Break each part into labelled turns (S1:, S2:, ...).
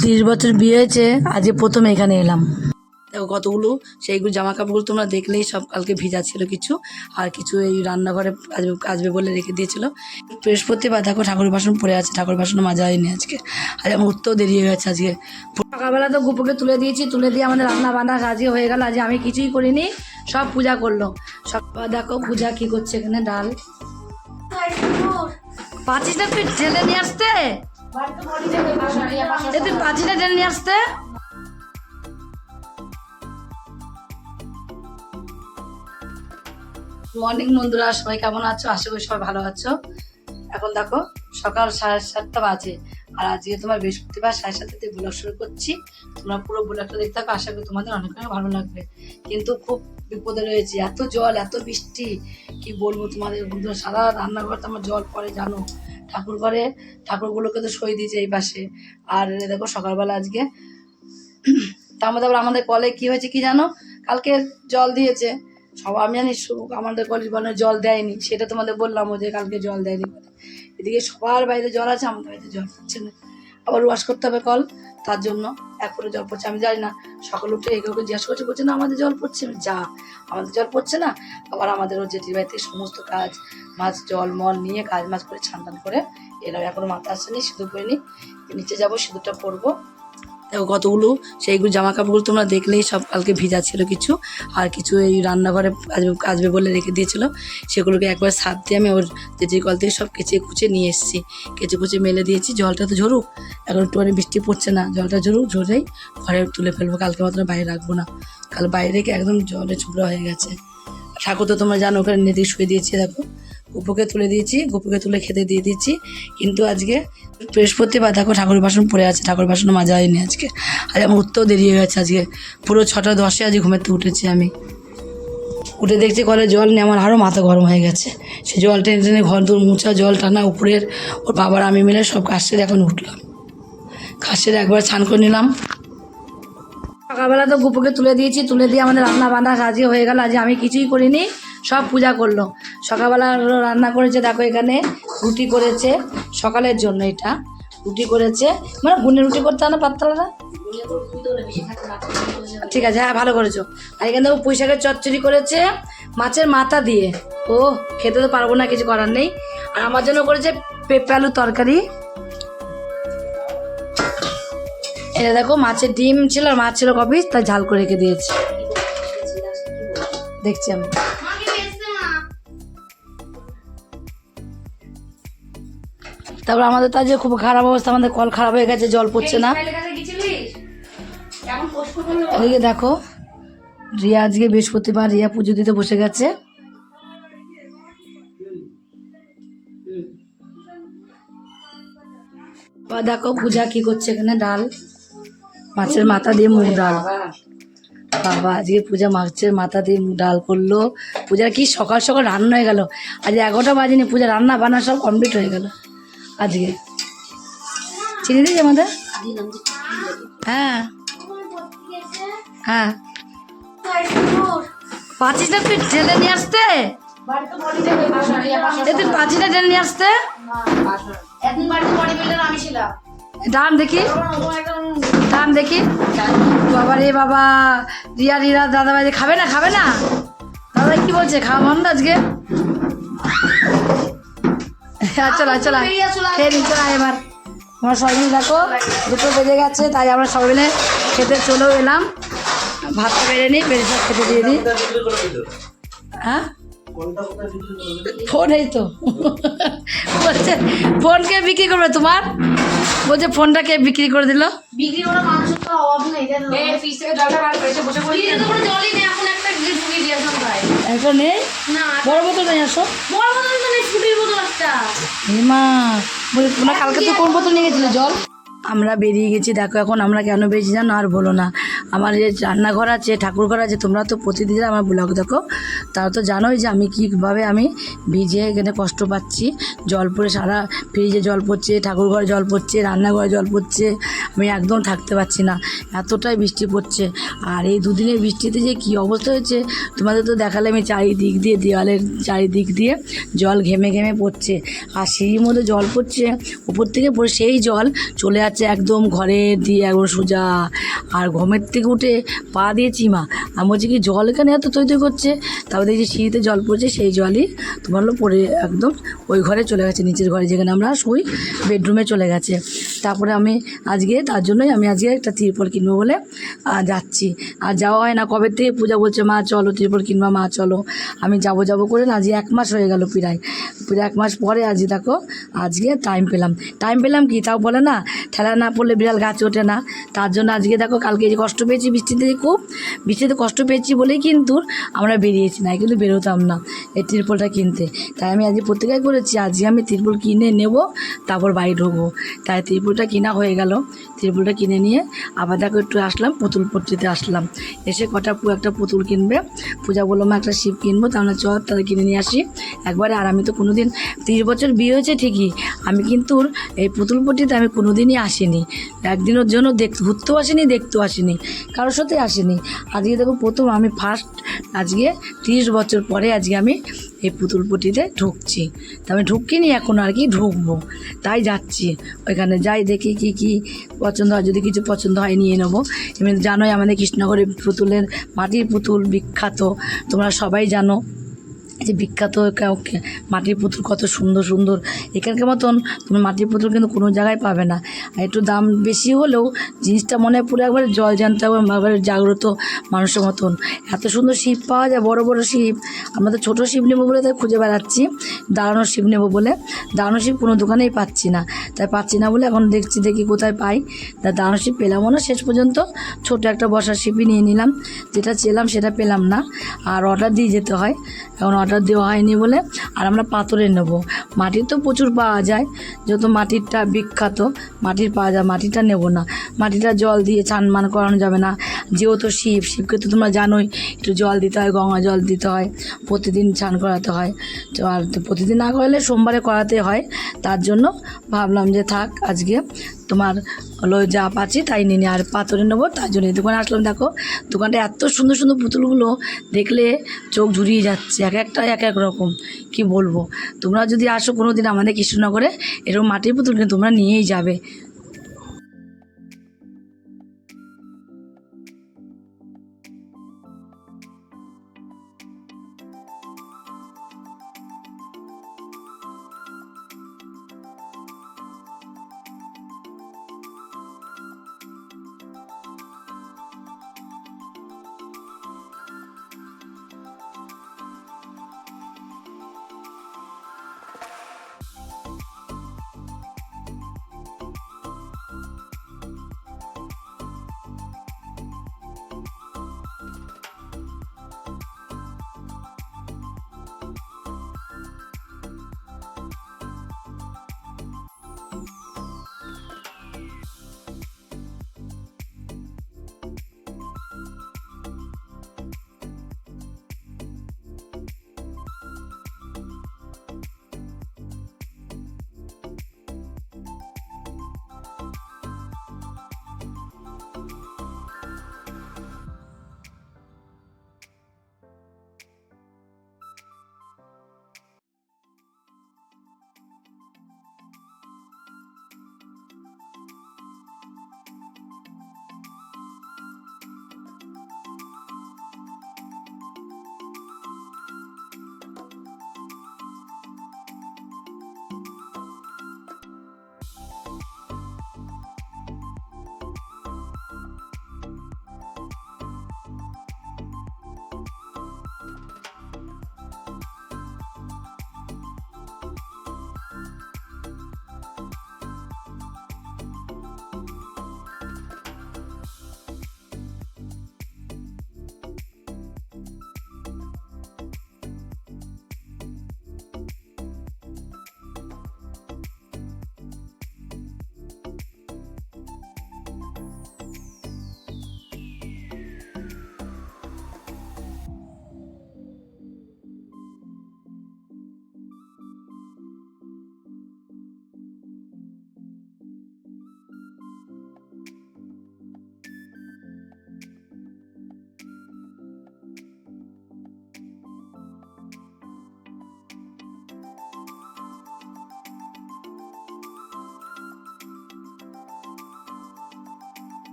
S1: তিরিশ বছর বিয়ে হয়েছে আজকে প্রথম এখানে এলাম। দেখো কতগুলো সেইগুলো জামা কাপড়গুলো তোমরা দেখলেই সব কালকে ভিজা ছিল কিছু আর কিছু এই রান্নাঘরে আসবে আসবে বলে রেখে দিয়েছিল। বৃহস্পতিবার দেখো ঠাকুর বাসন পড়ে আছে ঠাকুর বাসন মাজা হয়নি আজকে। আজ আমার উঠতেও দেরি হয়ে গেছে আজকে। সকালবেলা তো গুপুকে তুলে দিয়েছি তুলে দিয়ে আমাদের রান্না বান্না আজকে হয়ে গেল আজকে আমি কিছুই করিনি সব পূজা করল। সব দেখো পূজা কি করছে এখানে ডাল। পাঁচিটা তুই ঢেলে নিয়ে আসতে? তুই পাঁচিটা ঢেলে নিয়ে আসতে। মর্নিং বন্ধুরা, সবাই কেমন আছো? আশা করি সবাই ভালো আছো। এখন দেখো, সকাল সাড়ে সাতটা বাজে। আর আজকে তোমার বৃহস্পতিবার, সাড়ে সাতটাতে ব্লগ শুরু করছি। তোমরা পুরো ব্লগটা দেখতে থাকো, আশা করি তোমাদের অনেক অনেক ভালো লাগবে। কিন্তু খুব বিপদে রয়েছে, এত জল, এত বৃষ্টি। কি বলব তোমাদের বন্ধুরা, সারা রান্নাঘর তো আমার জল পরে জানো। ঠাকুর ঘরে ঠাকুরগুলোকে তো সই দিয়েছে এই পাশে। আর দেখো সকালবেলা আজকে। তার মধ্যে আবার আমাদের কলে কি হয়েছে কি জানো? কালকে জল দিয়েছে। সব আমি জানি আমাদের কলেজ বলে জল দেয়নি। সেটা তোমাদের বললাম যে কালকে জল দেয়নি। এদিকে সবার বাড়িতে জল আছে, আমাদের বাড়িতে জল হচ্ছে না। আবার ওয়াশ করতে হবে কল। তার জন্য এক করে জল পড়ছে আমি জানি না সকাল উঠে এগুলো জিজ্ঞাসা করছে বলছে না আমাদের জল পড়ছে। আমি, যা আমাদের জল পড়ছে না। আবার আমাদের ওর জেঠির বাড়িতে সমস্ত কাজ মাছ জল মল নিয়ে কাজ মাছ করে ছান করে এলাম। এখনও মাথা আসেনি সিঁদুর নিই নিচে যাব সিঁদুরটা পরবো। দেখো কতগুলো, সেইগুলো জামা কাপড়গুলো তোমরা দেখলেই সব কালকে ভিজা ছিল কিছু। আর কিছু এই রান্নাঘরে আসবে আসবে বলে রেখে দিয়েছিল। সেগুলোকে একবার সাপ দিয়ে আমি ওর জেঠির কল থেকে সব কেচে কুচে নিয়ে এসেছি। কেচে কুচে মেলে দিয়েছি, জলটা তো ঝরুক। এখন একটু একটুখানি বৃষ্টি পড়ছে না, জলটা ঝরুক, ঝরেই ঘরে তুলে ফেলব, কালকে মতন বাইরে রাখব না। কাল বাইরে রেখে একদম জলে ঝুবড়া হয়ে গেছে। ঠাকুর তো তোমরা জানো, ওখানে নেতে শুয়ে দিয়েছি, দেখো। গুপুকে তুলে দিয়েছি, গুপুকে তুলে খেতে দিয়ে দিয়েছি। কিন্তু আজকে বৃহস্পতিবার দেখো ঠাকুর বাসন পড়ে আছে, ঠাকুর বাসন মাজা হয়নি আজকে। আজ আমার উঠতেও দেরি হয়ে গেছে আজকে। পুরো ছটা দশে আজকে ঘুমেতে উঠেছি আমি। উঠে দেখছি কলে জল নিয়ে আমার আরও মাথা গরম হয়ে গেছে। সে জল টেনে টেনে ঘর দূর মুছা, জল টানা, উপরের ওর বাবার আমি মিলে সব কাজ এখন উঠলাম। কাজ একবার স্নান করে নিলাম। সকালবেলা তো গুপুকে তুলে দিয়েছি, তুলে দিয়ে আমাদের রান্না বান্না আজকে হয়ে গেল। আজকে আমি কিছুই করিনি। সব পূজা করল। সকালবেলা রান্না করেছে, দেখো এখানে রুটি করেছে, সকালের জন্য এটা। রুটি করেছে। মানে গুনে রুটি করতে না পাতলাটা ঠিক আছে হ্যাঁ ভালো করেছ। আর এখানে দেখো পুঁই শাকের চচ্চড়ি করেছে, মাছের মাথা দিয়ে। ও খেতে তো পারব না, কিছু করার নেই। আর আমার জন্য করেছে পেঁপে আলুর তরকারি। এটা দেখো, মাছের ডিম ছিল আর মাছ ছিল কপিস তাই ঝাল করে রেখে দিয়েছে। দেখছি আমি। তারপর আমাদের তো আজকে খুব খারাপ অবস্থা আমাদের কল খারাপ হয়ে গেছে জল পড়ছে না। এদিকে দেখো রিয়া আজকে বৃহস্পতিবার রিয়া পুজো দিতে বসে গেছে। দেখো পূজা কি করছে এখানে? ডাল। মাছের মাথা দিয়ে মুগ ডাল। বাবা আজকে পূজা মাছের মাথা দিয়ে মুগ ডাল করল। পূজার কি সকাল সকাল রান্না হয়ে গেল। আজ এগারোটা বাজেনি পূজা রান্না বান্না সব কমপ্লিট হয়ে গেল। আজকে। চিনি দিয়েছে আমাদের? হ্যাঁ। হ্যাঁ। পাঁচিটা তুই ঢেলে নিয়ে আসতে? তুই পাঁচিটা ঢেলে নিয়ে আসতে? ডান দেখি। ডান দেখি। বাবা রে বাবা। রিয়া রিয়া দাদা ভাই খাবে না খাবে না? দাদা কি বলছে? খাওয়া বন্ধ আজকে? চলো চলো খেয়ে নি চলো এবার। আমরা সবাই মিলে দেখো দুটো বেজে গেছে তাই আমরা সবাই মিলে খেতে চলেও এলাম। ভাতটা বেড়ে নিই বেড়ে সব খেতে দিয়ে দিই। হ্যাঁ? ফোন এই তো। বলছে ফোন কে বিক্রি করবে তোমার? বলছে ফোনটা কে বিক্রি করে দিল?
S2: বিক্রি করা মানুষের তো অভাব নেই জানো? ফ্রিজে তো কোনো জলই নেই এখন একটা গ্রিল ঢুকিয়ে দিয়েছিলাম ভাই
S1: এখন নেই?
S2: না
S1: বড় বোতল নিয়ে আসো।
S2: বড় বোতল তো নেই ছুটির বোতল একটা।
S1: হেমা বলে তোমরা কালকে তো কোন বোতল নিয়ে গেছিলে জল? আমরা বেরিয়ে গেছি, দেখো এখন আমরা কেন বেরিয়েছি জানো? আর বলো না। আমার যে রান্নাঘর আছে ঠাকুর ঘর আছে, তোমরা তো প্রতিদিন আমার ব্লগ দেখো। তারা তো জানোই যে আমি কীভাবে আমি ভিজে এখানে কষ্ট পাচ্ছি। জল পড়ে সারা ফ্রিজে জল পড়ছে ঠাকুর ঘরে জল পড়ছে, রান্নাঘরে জল পড়ছে। আমি একদম থাকতে পারছি না। এতটাই বৃষ্টি পড়ছে। আর এই দুদিনের বৃষ্টিতে যে কী অবস্থা হয়েছে, তোমাদের তো দেখালে আমি চারিদিক দিয়ে, দেওয়ালের চারিদিক দিয়ে জল ঘেমে ঘেমে পড়ছে। আর সিঁড়ির মধ্যে জল পড়ছে উপর থেকে পড়ে সেই জল চলে যাচ্ছে। যাচ্ছে একদম ঘরে দিয়ে একদম সোজা। আর ঘুমের থেকে উঠে পা দিয়েছি মা আমি বলছি, কি জল এখানে এত তৈরি করছে? তারপর দেখছি সিঁড়িতে জল পড়ছে, সেই জলই তোমার হলো পড়ে একদম ওই ঘরে চলে গেছে, নিচের ঘরে যেখানে আমরা শুই, বেডরুমে চলে গেছে। তারপরে আমি আজকে, তার জন্যই আমি আজকে একটা তিরপল কিনবো বলে যাচ্ছি। আর যাওয়া হয় না, কবে থেকে? পূজা বলছে, মা, চলো তিরপল কিনবা, মা, চলো। আমি যাব যাব করে না, আজকে এক মাস হয়ে গেল প্রায়। প্রায় এক মাস পরে আজকে দেখো, আজকে টাইম পেলাম। টাইম পেলাম কি? তাও বলে না ঠেলা না পড়লে বিড়াল গাছ ওঠে না। তার জন্য আজকে দেখো কালকে যে কষ্ট পেয়েছি বৃষ্টিতে খুব, বৃষ্টিতে কষ্ট পেয়েছি বলেই কিন্তু আমরা বেরিয়েছি না, কিন্তু বেরোতাম না এই তিরপলটা কিনতে। তাই আমি আজকে প্রত্যেকাই করেছি, আজকে আমি তিরপল কিনে নেব, তারপর বাড়ি ঢুকবো। তাই তিরপলটা কিনা হয়ে গেল। তিরপলটা কিনে নিয়ে আবার দেখো একটু আসলাম, পুতুল পট্টিতে আসলাম। এসে কটা একটা পুতুল কিনবে। পূজা বলল, মা, একটা শিব কিনবো তাহলে চ তাহলে কিনে নিয়ে আসি। একবারে, আর আমি তো কোনো দিন তিরিশ বছর বিয়ে হয়েছে ঠিকই, আমি কিন্তু এই পুতুল পট্টিতে আমি কোনো দিনই আসিনি। একদিনের জন্য দেখ, ঘুরতেও আসিনি, দেখতেও আসিনি, কারোর সাথে আসিনি। আজকে দেখো প্রথম আমি ফার্স্ট আজকে তিরিশ বছর পরে আজকে আমি এই পুতুল পট্টিতে ঢুকছি। তা আমি ঢুকিনি, এখন আর কি ঢুকবো। তাই যাচ্ছি। ওইখানে যাই দেখি কি কি পছন্দ হয়। যদি কিছু পছন্দ হয় নিয়ে নেব। এমনি জানোই আমাদের কৃষ্ণনগরে পুতুলের মাটির পুতুল বিখ্যাত। তোমরা সবাই জানো। যে বিখ্যাত কা- কে- মাটির পুতুল কত সুন্দর সুন্দর। এখানকার মতন তুমি মাটির পুতুল কিন্তু কোনো জায়গায় পাবে না। আর একটু দাম বেশি হলেও জিনিসটা মনে পুরো একবারে জল জানতে একবারে জাগ্রত মানুষের মতন। এত সুন্দর শিব পাওয়া যায়, বড় বড় শিব। আমরা তো ছোটো শিব নেব বলে তাই খুঁজে বেড়াচ্ছি। দাঁড়ানো শিব নেব বলে। দাঁড়ানো শিব কোনো দোকানেই পাচ্ছি না। তাই পাচ্ছি না বলে এখন দেখছি, দেখি কোথায় পাই। তা দাঁড়ানো শিব পেলামও না, শেষ পর্যন্ত ছোট একটা বসার শিপই নিয়ে নিলাম। যেটা চেলাম সেটা পেলাম না। আর অর্ডার দিয়ে যেতে হয়। এখন অর্ডার দেওয়া হয়নি বলে আর আমরা পাথরে নেব। মাটির তো প্রচুর পাওয়া যায়, যত মাটিরটা বিখ্যাত, মাটির পাওয়া যায়, মাটিটা নেব না। মাটিটা জল দিয়ে চান মান করানো যাবে না। যেহেতু শিব, শিবকে তো তোমরা জানোই, একটু জল দিতে হয়, গঙ্গা জল দিতে হয়, প্রতিদিন চান করাতে হয়। তো আর প্রতিদিন না করালে সোমবারে করাতে হয়। তার জন্য ভাবলাম যে থাক, আজকে তোমার হলো যা পাচ্ছি তাই নিয়ে। আর পাথরে নেব, তার জন্য দোকানে আসলাম। দেখো, দোকানটা এত সুন্দর সুন্দর পুতুলগুলো দেখলে চোখ ঝুরিয়ে যাচ্ছে, এক একটা, এক এক রকম। কি বলব? তোমরা যদি আসো কোনো দিন আমাদের কৃষ্ণনগরে, এরকম মাটির পুতুল কিন্তু তোমরা নিয়েই যাবে।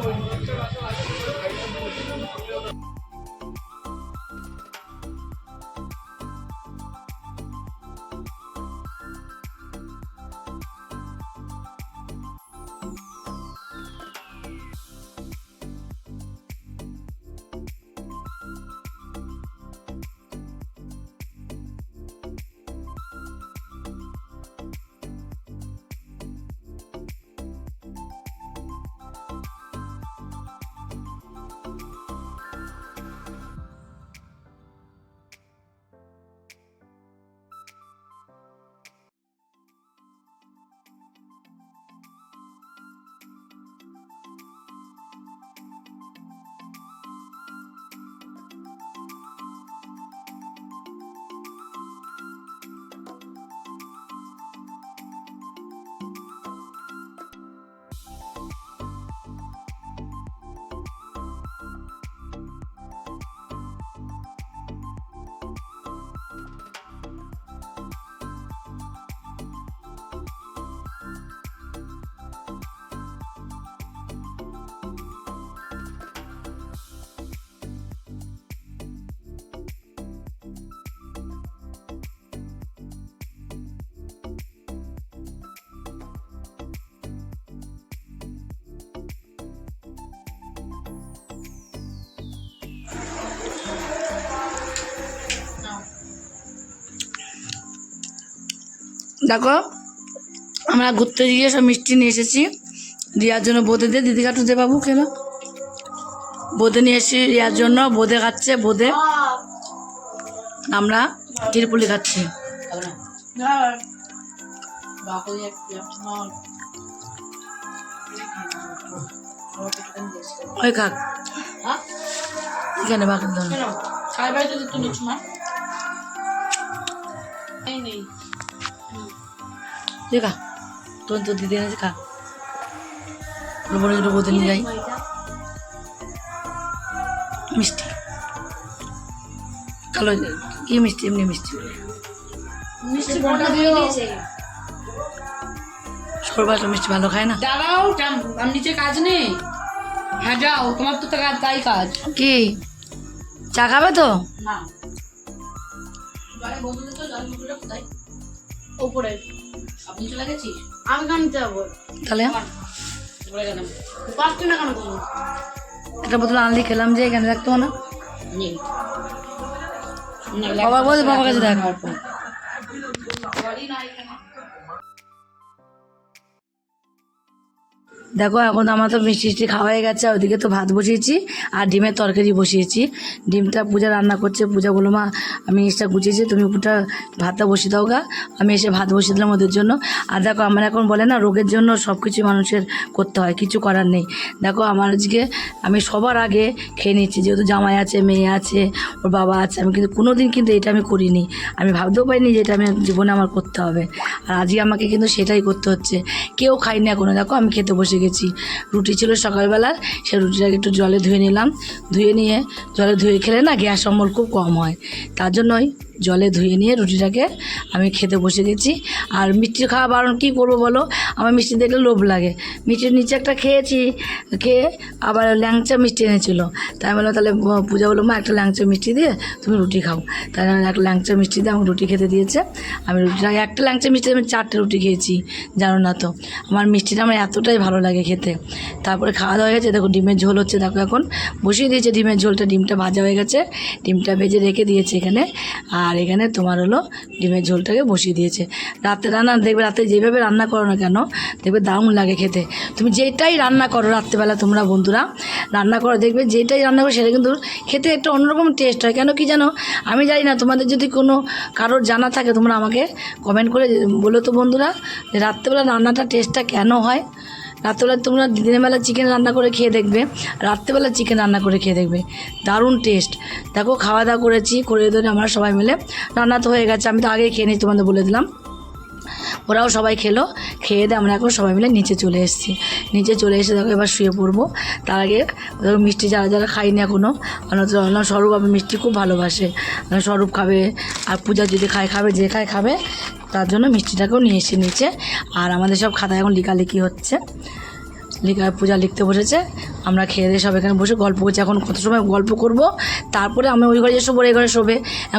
S1: 我们下来下来的这个还是我们的朋友的 দেখো আমরা ঘুরতে গিয়ে সব মিষ্টি নিয়ে এসেছি। রিয়ার জন্য বোঁদে দিয়ে দিদি কাটু দে বাবু খেলো। বোঁদে নিয়ে এসেছি রিয়ার জন্য বোঁদে খাচ্ছে বোঁদে। আমরা তিরপুলি খাচ্ছি। ওই খাক। এখানে বাকি ধরুন দেখা তোর তো দিদি এনেছে খা। বড় ছোটো বোতল নিয়ে যাই মিষ্টি। কালো কি মিষ্টি? এমনি মিষ্টি।
S2: দিয়েছে
S1: সরবাস মিষ্টি ভালো খায় না।
S3: দাঁড়াও আমার নিচে কাজ নেই। হ্যাঁ যাও। তোমার তো তা- তাই কাজ।
S1: কি? চা খাবে তো?
S3: না।
S2: উপরে
S3: আপনি চলে গেছিস
S2: আমি কেন যাব?
S1: তাহলে?
S3: বলে গেলাম।
S2: পাঁচটা না কেন তুমি
S1: একটা বোতল আনলি খেলাম যে এখানে রাখতো না।
S3: নেই।
S1: বাবা বল বাবার কাছে দেখ দেখো, এখন আমার তো মিষ্টি টিষ্টি খাওয়া হয়ে গেছে ওদিকে তো ভাত বসিয়েছি আর ডিমের তরকারি বসিয়েছি। ডিমটা পূজা রান্না করছে, পূজা বলো মা, আমি জিনিসটা গুছিয়েছি, তুমি পুটা ভাতটা বসিয়ে দাও গা। আমি এসে ভাত বসিয়ে দিলাম ওদের জন্য। আর দেখো, আমার এখন বলে না, রোগের জন্য সব কিছু মানুষের করতে হয়, কিছু করার নেই। দেখো, আমার আজকে আমি সবার আগে খেয়ে নিচ্ছি, যেহেতু জামাই আছে, মেয়ে আছে, ওর বাবা আছে, আমি কিন্তু কোনো দিন কিন্তু এটা আমি করিনি। আমি ভাবতেও পারিনি যে এটা আমি জীবনে আমার করতে হবে। আর আজকে আমাকে কিন্তু সেটাই করতে হচ্ছে। কেউ খাই না কোনো দেখো, আমি খেতে বসে গেছি। রুটি ছিল সকালবেলার, সে রুটিটাকে একটু জলে ধুয়ে নিলাম। ধুয়ে নিয়ে জলে ধুয়ে খেলে না গ্যাস অম্বল খুব কম হয়। তার জন্যই জলে ধুয়ে নিয়ে রুটিটাকে আমি খেতে বসে গেছি। আর মিষ্টি খাওয়া বারণ কী করব বলো? আমার মিষ্টি দেখলে লোভ লাগে। মিষ্টির নিচে একটা খেয়েছি, খেয়ে আবার ল্যাংচা মিষ্টি এনেছিল। তাই বললাম, তাহলে পূজা বলল, মা, একটা ল্যাংচা মিষ্টি দিয়ে তুমি রুটি খাও। তাই একটা ল্যাংচা মিষ্টি দিয়ে আমাকে রুটি খেতে দিয়েছে। আমি রুটিটা একটা ল্যাংচা মিষ্টি আমি চারটে রুটি খেয়েছি, জানো না তো। আমার মিষ্টিটা আমার এতটাই ভালো লাগে খেতে। তারপরে খাওয়া দাওয়া হয়ে গেছে, দেখো ডিমের ঝোল হচ্ছে, দেখো এখন বসিয়ে দিয়েছে ডিমের ঝোলটা। ডিমটা ভাজা হয়ে গেছে, ডিমটা ভেজে রেখে দিয়েছে এখানে। আর এখানে তোমার হলো ডিমের ঝোলটাকে বসিয়ে দিয়েছে। রাতে রান্না, দেখবে রাতে যেভাবে রান্না করো না কেন, দেখবে দারুণ লাগে খেতে। তুমি যেটাই রান্না করো রাত্রেবেলা তোমরা বন্ধুরা, রান্না করো, দেখবে যেটাই রান্না করো সেটা কিন্তু খেতে একটা অন্যরকম টেস্ট হয়। কেন কি জানো? আমি জানি না, তোমাদের যদি কোনো কারোর জানা থাকে তোমরা আমাকে কমেন্ট করে বলো তো বন্ধুরা যে রাত্রেবেলা রান্নাটা টেস্টটা কেন হয়। রাত্রেবেলা তোমরা দিনের বেলা চিকেন রান্না করে খেয়ে দেখবে, রাত্রেবেলা চিকেন রান্না করে খেয়ে দেখবে। দারুণ টেস্ট দেখো খাওয়া দাওয়া করেছি, করে ধরে আমরা সবাই মিলে। রান্না তো হয়ে গেছে, আমি তো আগেই খেয়ে নিই তোমাদের বলে দিলাম। ওরাও সবাই খেলো। খেয়ে দিয়ে আমরা এখন সবাই মিলে নিচে চলে এসেছি। নিচে চলে এসে দেখো এবার শুয়ে পড়ব। তার আগে ধরো মিষ্টি যারা যারা খাইনি এখনও আমরা স্বরূপ আমি মিষ্টি খুব ভালোবাসে। স্বরূপ খাবে আর পূজা যদি খায়, খাবে, যে খায়, খাবে, তার জন্য মিষ্টিটাকেও নিয়ে এসে নিচে। আর আমাদের সব খাতায় এখন লিখালেখি হচ্ছে। লিখা পূজা লিখতে বসেছে। আমরা খেয়ে দিয়ে সব এখানে বসে গল্প করছি। এখন কত সময় গল্প করব? তারপরে আমি ওই ঘরে যে শোবো এই ঘরে শোবে।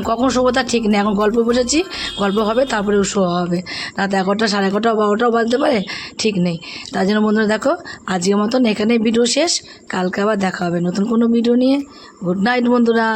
S1: কখন শোবো তার ঠিক নেই। এখন গল্প বসেছি, গল্প হবে, তারপরে শোয়া হবে। রাত এগারোটা, সাড়ে এগারোটা, বারোটাও বাজতে পারে, ঠিক নেই। তার জন্য বন্ধুরা দেখো, আজকের মতন এখানে ভিডিও শেষ। কালকে আবার দেখা হবে নতুন কোনো ভিডিও নিয়ে। গুড নাইট বন্ধুরা।